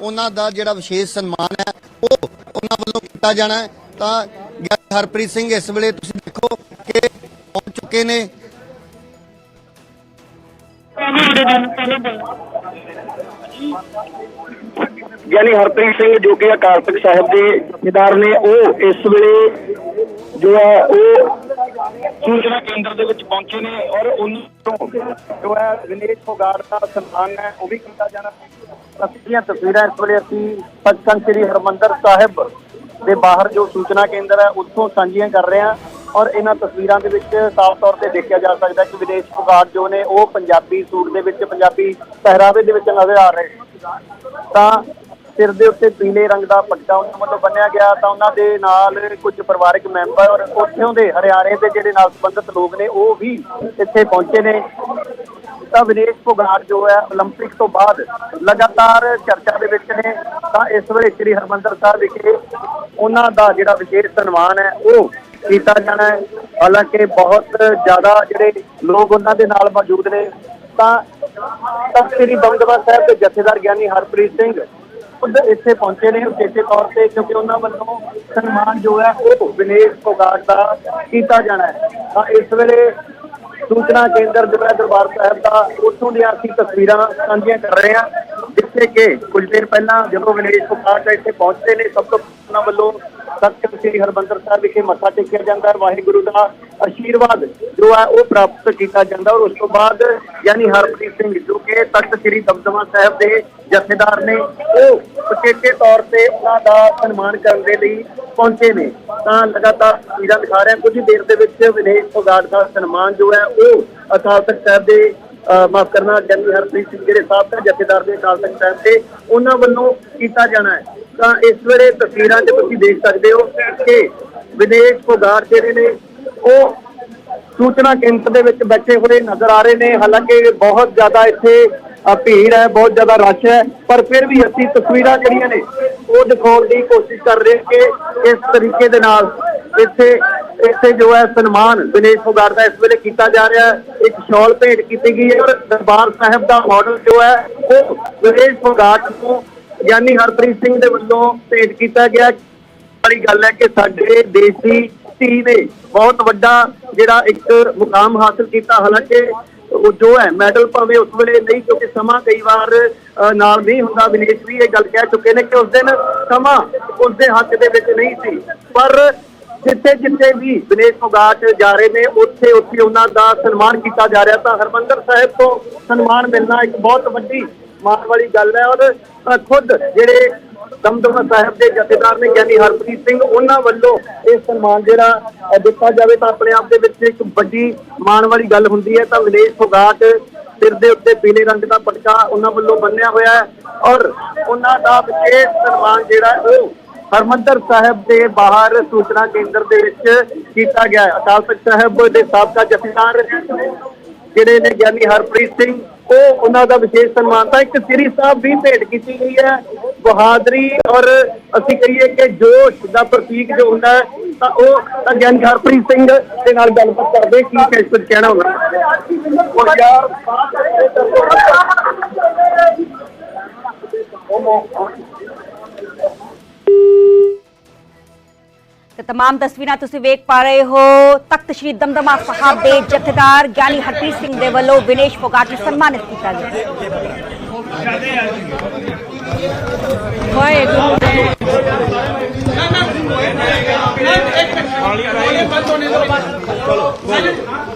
ਉਹਨਾਂ ਦਾ ਜਿਹੜਾ ਵਿਸ਼ੇਸ਼ ਸਨਮਾਨ ਹੈ, ਉਹ ਉਹਨਾਂ ਵੱਲੋਂ ਕੀਤਾ ਜਾਣਾ ਹੈ। ਤਾਂ ਹਰਪ੍ਰੀਤ ਸਿੰਘ, ਇਸ ਵੇਲੇ ਤੁਸੀਂ ਦੇਖੋ ਕਿ ਪਹੁੰਚ ਚੁੱਕੇ ਨੇ। ਗਿਆਨੀ ਹਰਪ੍ਰੀਤ ਸਿੰਘ ਜੋ ਕਿ ਅਕਾਲ ਤਖਤ ਸਾਹਿਬ ਦੇ ਜਥੇਦਾਰ ਨੇ, ਉਹ ਇਸ ਵੇਲੇ ਜੋ ਹੈ ਉਹ ਸੂਚਨਾ ਕੇਂਦਰ ਦੇ ਵਿੱਚ ਪਹੁੰਚੇ ਨੇ ਔਰ ਉਹਨਾਂ ਤੋਂ ਜੋ ਹੈ ਵਿਨੇਸ਼ ਫੋਗਾਟ ਦਾ ਸਨਮਾਨ ਹੈ, ਉਹ ਵੀ ਕੀਤਾ ਜਾਣਾ। ਤਸਵੀਰਾਂ ਤਸਵੀਰਾਂ ਇਸ ਵੇਲੇ ਅਸੀਂ ਸੱਚਖੰਡ ਸ੍ਰੀ ਹਰਮੰਦਰ ਸਾਹਿਬ ਦੇ ਬਾਹਰ ਜੋ ਸੂਚਨਾ ਕੇਂਦਰ ਹੈ, ਉੱਥੋਂ ਸਾਂਝੀਆਂ ਕਰ ਰਹੇ ਹਾਂ ਔਰ ਇਹਨਾਂ ਤਸਵੀਰਾਂ ਦੇ ਵਿੱਚ ਸਾਫ਼ ਤੌਰ ਤੇ ਦੇਖਿਆ ਜਾ ਸਕਦਾ ਕਿ ਵਿਦੇਸ਼ ਫੋਗਾਟ ਜੋ ਨੇ ਉਹ ਪੰਜਾਬੀ ਸੂਟ ਦੇ ਵਿੱਚ, ਪੰਜਾਬੀ ਪਹਿਰਾਵੇ ਦੇ ਵਿੱਚ ਨਜ਼ਰ ਆ ਰਹੇ ਤਾਂ ਸਿਰ ਦੇ ਉੱਤੇ ਪੀਲੇ ਰੰਗ ਦਾ ਪੱਟਾ ਉਹਨਾਂ ਵੱਲੋਂ ਬੰਨਿਆ ਗਿਆ ਤਾਂ ਉਹਨਾਂ ਦੇ ਨਾਲ ਕੁਝ ਪਰਿਵਾਰਕ ਮੈਂਬਰ ਔਰ ਉੱਥੋਂ ਦੇ ਹਰਿਆਣੇ ਦੇ ਜਿਹੜੇ ਨਾਲ ਸੰਬੰਧਿਤ ਲੋਕ ਨੇ, ਉਹ ਵੀ ਇੱਥੇ ਪਹੁੰਚੇ ਨੇ। ਤਾਂ ਵਿਨੇਸ਼ ਫੋਗਾਟ ਜੋ ਹੈ 올림픽 ਤੋਂ ਬਾਅਦ ਲਗਾਤਾਰ ਚਰਚਾ ਦੇ ਵਿੱਚ ਨੇ ਤਾਂ ਇਸ ਵੇਲੇ ਸ੍ਰੀ ਹਰਮੰਦਰ ਸਾਹਿਬ ਵਿਖੇ ਉਹਨਾਂ ਦਾ ਜਿਹੜਾ ਵਿਸ਼ੇਸ਼ ਸਨਮਾਨ ਹੈ ਉਹ ਕੀਤਾ ਜਾਣਾ ਹੈ ਹਾਲਾਂਕਿ ਬਹੁਤ ਜ਼ਿਆਦਾ ਜਿਹੜੇ ਲੋਕ ਉਹਨਾਂ ਦੇ ਨਾਲ ਮੌਜੂਦ ਨੇ ਤਾਂ ਤਖਤ ਸ੍ਰੀ ਦਮਦਮਾ ਸਾਹਿਬ ਦੇ ਜਥੇਦਾਰ ਗਿਆਨੀ ਹਰਪ੍ਰੀਤ ਸਿੰਘ ਖੁਦ ਇੱਥੇ ਪਹੁੰਚੇ ਨੇ ਉਚੇਚੇ ਤੌਰ ਤੇ ਕਿਉਂਕਿ ਉਹਨਾਂ ਵੱਲੋਂ ਸਨਮਾਨ ਜੋ ਹੈ ਉਹ ਵਿਨੇਸ਼ ਫੋਗਾਟ ਦਾ ਕੀਤਾ ਜਾਣਾ ਹੈ ਤਾਂ ਇਸ ਵੇਲੇ ਸੂਚਨਾ ਕੇਂਦਰ ਜਿਹੜਾ ਦਰਬਾਰ ਸਾਹਿਬ ਦਾ ਉੱਥੋਂ ਦੀਆਂ ਅਸੀਂ ਤਸਵੀਰਾਂ ਸਾਂਝੀਆਂ ਕਰ ਰਹੇ ਹਾਂ। ਜਿੱਥੇ ਕਿ ਕੁਝ ਦੇਰ ਪਹਿਲਾਂ ਜਦੋਂ ਵਿਨੇਸ਼ ਫੋਗਾਟ ਇੱਥੇ ਪਹੁੰਚਦੇ ਨੇ, ਸਭ ਤੋਂ ਪਹਿਲਾਂ ਵੱਲੋਂ ਤਖਤ ਸ੍ਰੀ ਹਰਮੰਦਰ ਸਾਹਿਬ ਵਿਖੇ ਮੱਥਾ ਟੇਕਿਆ ਜਾਂਦਾ ਹੈ। ਵਾਹਿਗੁਰੂ ਦਾ ਆਸ਼ੀਰਵਾਦ ਜੋ ਹੈ ਉਹ ਪ੍ਰਾਪਤ ਕੀਤਾ ਜਾਂਦਾ ਔਰ ਉਸ ਤੋਂ ਬਾਅਦ ਯਾਨੀ ਹਰਪ੍ਰੀਤ ਸਿੰਘ ਜੋ ਕਿ ਤਖਤ ਸ੍ਰੀ ਦਮਦਮਾ ਸਾਹਿਬ ਦੇ ਜਥੇਦਾਰ ਨੇ, ਉਹ ਉਚੇਚੇ ਤੌਰ ਤੇ ਉਹਨਾਂ ਦਾ ਸਨਮਾਨ ਕਰਨ ਦੇ ਲਈ ਪਹੁੰਚੇ ਨੇ। ਤਾਂ ਲਗਾਤਾਰ ਤਸਵੀਰਾਂ ਦਿਖਾ ਰਹੇ ਹਾਂ। ਕੁਝ ਹੀ ਦੇਰ ਦੇ ਵਿੱਚ ਵਿਨੇਸ਼ ਫੋਗਾਟ ਦਾ ਸਨਮਾਨ ਜੋ ਹੈ ਉਹ ਅਕਾਲ ਤਖਤ ਸਾਹਿਬ ਦੇ ਮਾਫ ਕਰਨਾ, ਜਨਰਲ ਹਰਪ੍ਰੀਤ ਸਿੰਘ ਜਿਹੜੇ ਸਾਬਕਾ ਜਥੇਦਾਰ ਦੇ ਅਕਾਲ ਤਖਤ ਸਾਹਿਬ ਤੇ ਉਹਨਾਂ ਵੱਲੋਂ ਕੀਤਾ ਜਾਣਾ ਹੈ। ਤਾਂ ਇਸ ਵੇਲੇ ਤਸਵੀਰਾਂ 'ਚ ਤੁਸੀਂ ਦੇਖ ਸਕਦੇ ਹੋ ਕਿ ਵਿਦੇਸ਼ ਫੋਗਾਟ ਜਿਹੜੇ ਨੇ, ਉਹ ਸੂਚਨਾ ਕੇਂਦਰ ਦੇ ਵਿੱਚ ਬੈਠੇ ਹੋਏ ਨਜ਼ਰ ਆ ਰਹੇ ਨੇ। ਹਾਲਾਂਕਿ ਬਹੁਤ ਜ਼ਿਆਦਾ ਇੱਥੇ ਭੀੜ ਹੈ, ਬਹੁਤ ਜ਼ਿਆਦਾ ਰਸ਼ ਹੈ, ਪਰ ਫਿਰ ਵੀ ਅਸੀਂ ਤਸਵੀਰਾਂ ਜਿਹੜੀਆਂ ਨੇ, ਉਹ ਦਿਖਾਉਣ ਦੀ ਕੋਸ਼ਿਸ਼ ਕਰ ਰਹੇ ਹਾਂ ਕਿ ਇਸ ਤਰੀਕੇ ਦੇ ਨਾਲ ਇੱਥੇ ਇੱਥੇ ਜੋ ਹੈ ਸਨਮਾਨ ਵਿਨੇਸ਼ ਫੋਗਾਟ ਦਾ ਇਸ ਵੇਲੇ ਕੀਤਾ ਜਾ ਰਿਹਾ ਹੈ। ਇੱਕ ਸ਼ਾਲ ਭੇਟ ਕੀਤੀ ਗਈ ਹੈ ਦਰਬਾਰ ਸਾਹਿਬ ਦਾ ਮਾਡਲ ਜੋ ਹੈ, ਉਹ ਵਿਨੇਸ਼ ਫੋਗਾਟ ਨੂੰ ਯਾਨੀ ਹਰਪ੍ਰੀਤ ਸਿੰਘ ਦੇ ਵੱਲੋਂ ਭੇਟ ਕੀਤਾ ਗਿਆ। ਵਾਲੀ ਗੱਲ ਹੈ ਕਿ ਸਾਡੇ ਦੇਸ਼ ਦੀ ਧੀ ਨੇ ਬਹੁਤ ਵੱਡਾ ਜਿਹੜਾ ਇੱਕ ਮੁਕਾਮ ਹਾਸਲ ਕੀਤਾ। ਹਾਲਾਂਕਿ ਉਹ ਜੋ ਹੈ, ਮੈਡਲ ਭਾਵੇਂ ਉਸ ਵੇਲੇ ਨਹੀਂ, ਕਿਉਂਕਿ ਸਮਾਂ ਕਈ ਵਾਰ ਨਾਲ ਨਹੀਂ ਹੁੰਦਾ। ਵਿਨੇਸ਼ ਵੀ ਇਹ ਗੱਲ ਕਹਿ ਚੁੱਕੇ ਨੇ ਕਿ ਉਸ ਦਿਨ ਸਮਾਂ ਉਸ ਦੇ ਹੱਥ ਦੇ ਵਿੱਚ ਨਹੀਂ ਸੀ। ਪਰ ਜਿੱਥੇ ਜਿੱਥੇ ਵੀ ਵਿਨੇਸ਼ ਫੋਗਾਟ ਜਾ ਰਹੇ ਨੇ, ਉੱਥੇ ਉੱਥੇ ਉਹਨਾਂ ਦਾ ਸਨਮਾਨ ਕੀਤਾ ਜਾ ਰਿਹਾ। ਤਾਂ ਹਰਮੰਦਰ ਸਾਹਿਬ ਤੋਂ ਸਨਮਾਨ ਮਿਲਣਾ ਇੱਕ ਬਹੁਤ ਵੱਡੀ ਮਾਣ ਵਾਲੀ ਗੱਲ ਹੈ। ਔਰ ਖੁਦ ਜਿਹੜੇ ਦਮਦਮਾ ਸਾਹਿਬ ਦੇ ਜਥੇਦਾਰ ਨੇ ਗਿਆਨੀ ਹਰਪ੍ਰੀਤ ਸਿੰਘ, ਉਹਨਾਂ ਵੱਲੋਂ ਇਹ ਸਨਮਾਨ ਜਿਹੜਾ ਦਿੱਤਾ ਜਾਵੇ ਤਾਂ ਆਪਣੇ ਆਪ ਦੇ ਵਿੱਚ ਇੱਕ ਵੱਡੀ ਮਾਣ ਵਾਲੀ ਗੱਲ ਹੁੰਦੀ ਹੈ। ਤਾਂ ਵਿਨੇਸ਼ ਫੋਗਾਟ, ਸਿਰ ਦੇ ਉੱਤੇ ਪੀਲੇ ਰੰਗ ਦਾ ਪਟਕਾ ਉਹਨਾਂ ਵੱਲੋਂ ਬੰਨਿਆ ਹੋਇਆ ਹੈ ਔਰ ਉਹਨਾਂ ਦਾ ਵਿਸ਼ੇਸ਼ ਸਨਮਾਨ ਜਿਹੜਾ ਉਹ ਹਰਮੰਦਰ ਸਾਹਿਬ ਦੇ ਬਾਹਰ ਸੂਚਨਾ ਕੇਂਦਰ ਦੇ ਵਿੱਚ ਕੀਤਾ ਗਿਆ ਅਕਾਲ ਤਖਤ ਸਾਹਿਬ ਦੇ ਸਾਬਕਾ ਜਥੇਦਾਰ ਜਿਹੜੇ ਨੇ ਗਿਆਨੀ ਹਰਪ੍ਰੀਤ ਸਿੰਘ ਉਹ ਉਹਨਾਂ ਦਾ ਵਿਸ਼ੇਸ਼ ਸਨਮਾਨ ਤਾਂ ਇੱਕ ਸ੍ਰੀ ਸਾਹਿਬ ਵੀ ਭੇਟ ਕੀਤੀ ਗਈ ਹੈ। ਬਹਾਦਰੀ ਔਰ ਅਸੀਂ ਕਹੀਏ ਕਿ ਜੋਸ਼ ਦਾ ਪ੍ਰਤੀਕ ਜੋ ਹੁੰਦਾ ਹੈ, ਤਾਂ ਉਹ ਤਾਂ ਹਰਪ੍ਰੀਤ ਸਿੰਘ ਦੇ ਨਾਲ ਗੱਲਬਾਤ ਕਰਦੇ ਕੀ ਕਹਿ ਕੁਝ ਕਹਿਣਾ ਹੁੰਦਾ ਉਹ ਯਾਰ ਤੇ तमाम ਤਸਵੀਰਾਂ ਤੁਸੀਂ ਵੇਖ ਪਾ ਰਹੇ ਹੋ ਤਖਤ ਸ੍ਰੀ ਦਮਦਮਾ ਸਾਹਿਬ ਦੇ ਜਥੇਦਾਰ ਗਿਆਨੀ ਹਰਪ੍ਰੀਤ ਸਿੰਘ ਦੇ ਵੱਲੋਂ ਵਿਨੇਸ਼ ਫੋਗਾਟ ਨੂੰ ਸਨਮਾਨਿਤ ਕੀਤਾ ਗਿਆ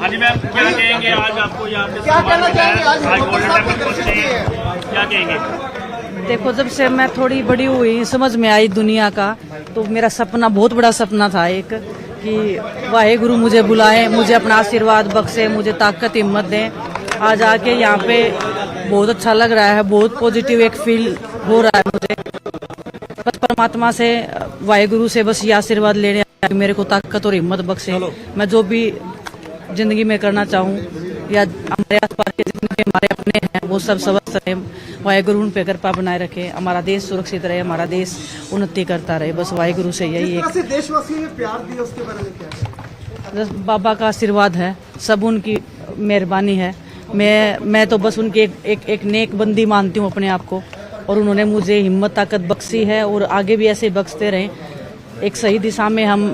हाँ जी मैम क्या कहेंगे आज आपको यहाँ पे क्या कहना चाहेंगे आज गोल्डन टेम्पल पहुंचे हैं क्या कहेंगे देखो जब से मैं थोड़ी बड़ी हुई समझ में आई दुनिया का तो मेरा सपना बहुत बड़ा सपना था एक कि वाहे गुरु मुझे बुलाए मुझे अपना आशीर्वाद बख्शे मुझे ताकत हिम्मत दें। आज आके यहाँ पे बहुत अच्छा लग रहा है बहुत पॉजिटिव एक फील हो रहा है मुझे। बस परमात्मा से वाहे गुरु से बस ये आशीर्वाद लेने मेरे को ताकत और हिम्मत बख्शे। मैं जो भी ज़िंदगी में करना चाहूँ या हमारे आस पास के जितने भी हमारे अपने वो सब स्वस्थ रहे वाहेगुरु उन पे कृपा बनाए रखे हमारा देश सुरक्षित रहे हमारा देश उन्नति करता रहे बस वाहेगुरु से यही एक देशवासियों ने प्यार दिया उसके बारे में क्या? बस बाबा का आशीर्वाद है सब उनकी मेहरबानी है। मैं मैं तो बस उनकी एक एक, एक नेक बंदी मानती हूँ अपने आप को और उन्होंने मुझे हिम्मत ताकत बख्शी है और आगे भी ऐसे बख्शते रहें। एक सही दिशा में हम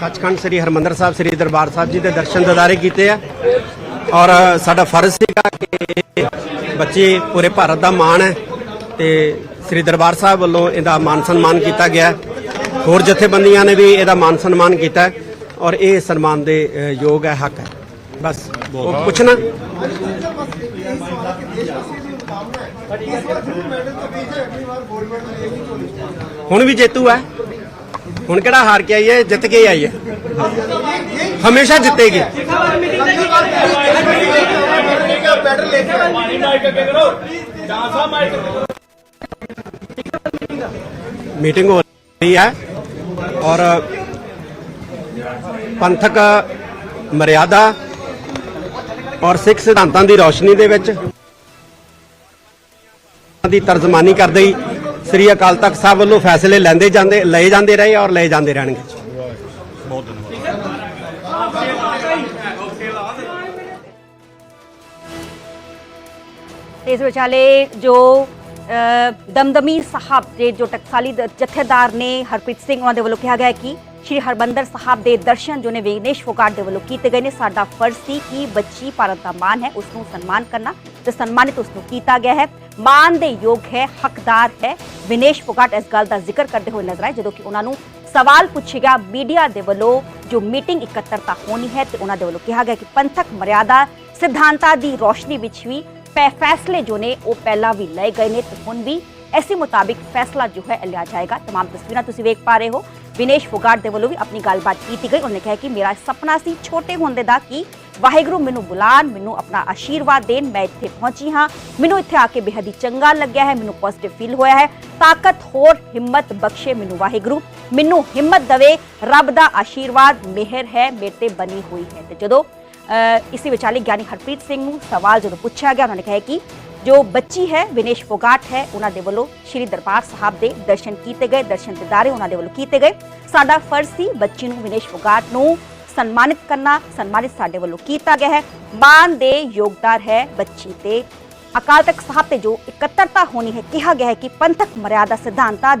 ਸੱਚਖੰਡ ਸ੍ਰੀ ਹਰਮੰਦਰ ਸਾਹਿਬ ਸ੍ਰੀ ਦਰਬਾਰ ਸਾਹਿਬ ਜੀ ਦੇ ਦਰਸ਼ਨ ਦਿਦਾਰੇ ਕੀਤੇ ਆ। ਔਰ ਸਾਡਾ ਫਰਜ਼ ਸੀਗਾ ਕਿ ਬੱਚੇ ਪੂਰੇ ਭਾਰਤ ਦਾ ਮਾਣ ਹੈ ਤੇ ਸ੍ਰੀ ਦਰਬਾਰ ਸਾਹਿਬ ਵੱਲੋਂ ਇਹਦਾ ਮਾਨ ਸਨਮਾਨ ਕੀਤਾ ਗਿਆ। ਹੋਰ ਜਥੇਬੰਦੀਆਂ ਨੇ ਵੀ ਇਹਦਾ ਮਾਨ ਸਨਮਾਨ ਕੀਤਾ ਔਰ ਇਹ ਸਨਮਾਨ ਦੇ ਯੋਗ ਹੈ ਹੱਕ ਹੈ। ਬਸ ਉਹ ਪੁੱਛਣਾ? ਹੁਣ ਵੀ ਜੇਤੂ ਹੈ। ਹੁਣ ਕਿਹੜਾ ਹਾਰ ਕੇ ਆਈ ਹੈ, ਜਿੱਤ ਕੇ ਆਈ ਹੈ? ਹਮੇਸ਼ਾ ਜਿੱਤੇਗੀ। ਮੀਟਿੰਗ ਹੋ ਰਹੀ ਹੈ ਔਰ ਪੰਥਕ ਮਰਿਆਦਾ ਔਰ ਸਿੱਖ ਸਿਧਾਂਤਾਂ ਦੀ ਰੌਸ਼ਨੀ ਦੇ ਵਿੱਚ ਦੀ ਤਰਜਮਾਨੀ ਕਰਦੇ ਹੀ ਸ੍ਰੀ ਅਕਾਲ ਤਖਤ ਸਾਹਿਬ ਵੱਲੋਂ ਫੈਸਲੇ ਲੈਂਦੇ ਜਾਂਦੇ ਲਏ ਜਾਂਦੇ ਰਹੇ ਔਰ ਲਏ ਜਾਂਦੇ ਰਹਿਣਗੇ। ਇਸ ਵਿਚਾਲੇ ਜੋ ਦਮਦਮੀ ਸਾਹਿਬ ਦੇ ਜੋ ਟਕਸਾਲੀ ਜਥੇਦਾਰ ਨੇ ਹਰਪ੍ਰੀਤ ਸਿੰਘ ਉਹਨਾਂ ਦੇ ਵੱਲੋਂ ਕਿਹਾ ਗਿਆ ਹੈ ਕਿ ਸ਼੍ਰੀ ਹਰਬੰਦਰ ਸਾਹਿਬ ਦੇ ਦਰਸ਼ਨ ਜੋ ਨੇ ਵਿਗਨੇਸ਼ ਫੋਗਾਟ ਦੇ ਵੱਲੋਂ ਕੀਤੇ ਗਏ ਨੇ ਸਾਡਾ ਫਰਜ਼ ਸੀ ਕਿ ਬੱਚੀ ਭਾਰਤ ਦਾ ਮਾਨ ਹੈ ਉਸ ਨੂੰ ਸਨਮਾਨ ਕਰਨਾ ਤੇ ਸਨਮਾਨਿਤ ਉਸ ਨੂੰ ਕੀਤਾ ਗਿਆ ਹੈ। ਮਾਨ ਦੇ ਯੋਗ ਹੈ ਹੱਕਦਾਰ ਹੈ ਵਿਨੇਸ਼ ਫੋਗਾਟ ਇਸ ਗੱਲ ਦਾ ਜ਼ਿਕਰ ਕਰਦੇ ਹੋਏ ਨਜ਼ਰ ਆਏ ਜਦੋਂ ਕਿ ਉਹਨਾਂ ਨੂੰ ਸਵਾਲ ਪੁੱਛਿਆ ਗਿਆ ਮੀਡੀਆ ਦੇ ਵੱਲੋਂ ਜੋ ਮੀਟਿੰਗ ਇਕੱਤਰਤਾ ਹੋਣੀ ਹੈ ਤੇ ਉਹਨਾਂ ਦੇ ਵੱਲੋਂ ਕਿਹਾ ਗਿਆ ਕਿ ਪੰਥਕ ਮਰਿਆਦਾ ਸਿਧਾਂਤਾਂ ਦੀ ਰੋਸ਼ਨੀ ਵਿੱਚ ਵੀ ਫੈ- ਫੈਸਲੇ ਜੋ ਨੇ ਉਹ ਪਹਿਲਾਂ ਵੀ ਲਏ ਗਏ ਨੇ ਤੇ ਹੁਣ ਵੀ ਐਸੇ ਮੁਤਾਬਿਕ ਫੈਸਲਾ ਜੋ ਹੈ ਇਹ ਲਿਆ ਜਾਏਗਾ तमाम ਤਸਵੀਰਾਂ ਤੁਸੀਂ ਵੇਖ ਪਾ ਰਹੇ ਹੋ ਵਿਨੇਸ਼ ਫੋਗਾਟ ਦੇ ਵੱਲੋਂ ਵੀ ਆਪਣੀ ਗੱਲਬਾਤ ਕੀਤੀ ਗਈ ਉਹਨੇ ਕਿਹਾ ਕਿ ਮੇਰਾ ਸੁਪਨਾ ਸੀ ਛੋਟੇ ਹੁੰਦੇ ਦਾ ਕਿ ਵਾਹਿਗੁਰੂ, ਮੈਨੂੰ ਬੁਲਾਣ ਮੈਨੂੰ ਆਪਣਾ ਆਸ਼ੀਰਵਾਦ ਦੇਣ, ਮੈਂ ਇੱਥੇ ਪਹੁੰਚੀ ਹਾਂ। ਮੈਨੂੰ ਇੱਥੇ ਆ ਕੇ ਬੇਹੱਦ ਹੀ ਚੰਗਾ ਲੱਗਿਆ ਹੈ, ਮੈਨੂੰ ਪੋਜ਼ਿਟਿਵ ਫੀਲ ਹੋਇਆ ਹੈ। ਤਾਕਤ ਹੋਰ ਹਿੰਮਤ ਬਖਸ਼ੇ ਮੈਨੂੰ ਵਾਹਿਗੁਰੂ। ਮੈਨੂੰ ਹਿੰਮਤ ਦਵੇ, ਰੱਬ ਦਾ ਆਸ਼ੀਰਵਾਦ, ਮਿਹਰ ਹੈ, ਮੇਰੇ ਤੇ ਬਣੀ ਹੋਈ ਹੈ। ਤੇ ਜਦੋਂ ਇਸੇ ਵਿਚਾਲੇ ਗਿਆਨੀ ਹਰਪ੍ਰੀਤ ਸਿੰਘ ਨੂੰ ਸਵਾਲ ਜਦੋਂ ਪੁੱਛਿਆ ਗਿਆ, ਉਹਨਾਂ ਨੇ ਕਿਹਾ ਕਿ ਜੋ ਬੱਚੀ ਹੈ, ਵਿਨੇਸ਼ ਫੋਗਾਟ ਹੈ, ਉਹਨਾਂ ਦੇ ਵੱਲੋਂ ਸ਼੍ਰੀ ਦਰਬਾਰ ਸਾਹਿਬ ਦੇ ਦਰਸ਼ਨ ਕੀਤੇ ਗਏ, ਦਰਸ਼ਨ ਦਿਦਾਰੇ ਉਹਨਾਂ ਦੇ ਵੱਲੋਂ ਕੀਤੇ ਗਏ। ਸਾਡਾ ਫਰਜ਼ ਸੀ ਬੱਚੀ ਨੂੰ ਵਿਨੇਸ਼ ਫੋਗਾਟ ਨੂੰ ਸਨਮਾਨਿਤ ਕਰਨਾ, ਸਨਮਾਨਿਤ ਸਾਡੇ ਵੱਲੋਂ ਕੀਤਾ ਗਿਆ ਹੈ। ਮਾਨ ਦੇ ਯੋਗਦਾਰ ਹੈ ਬੱਚੀ ਤੇ। ਅਕਾਲ ਤਖਤ ਸਾਹਿਬ ਤੇ ਜੋ ਇਕੱਤਰਤਾ ਹੋਣੀ ਹੈ, ਕਿਹਾ ਗਿਆ ਹੈ ਕਿ ਪੰਥਕ ਮਰਿਆਦਾ ਸਿਧਾਂਤਾਂ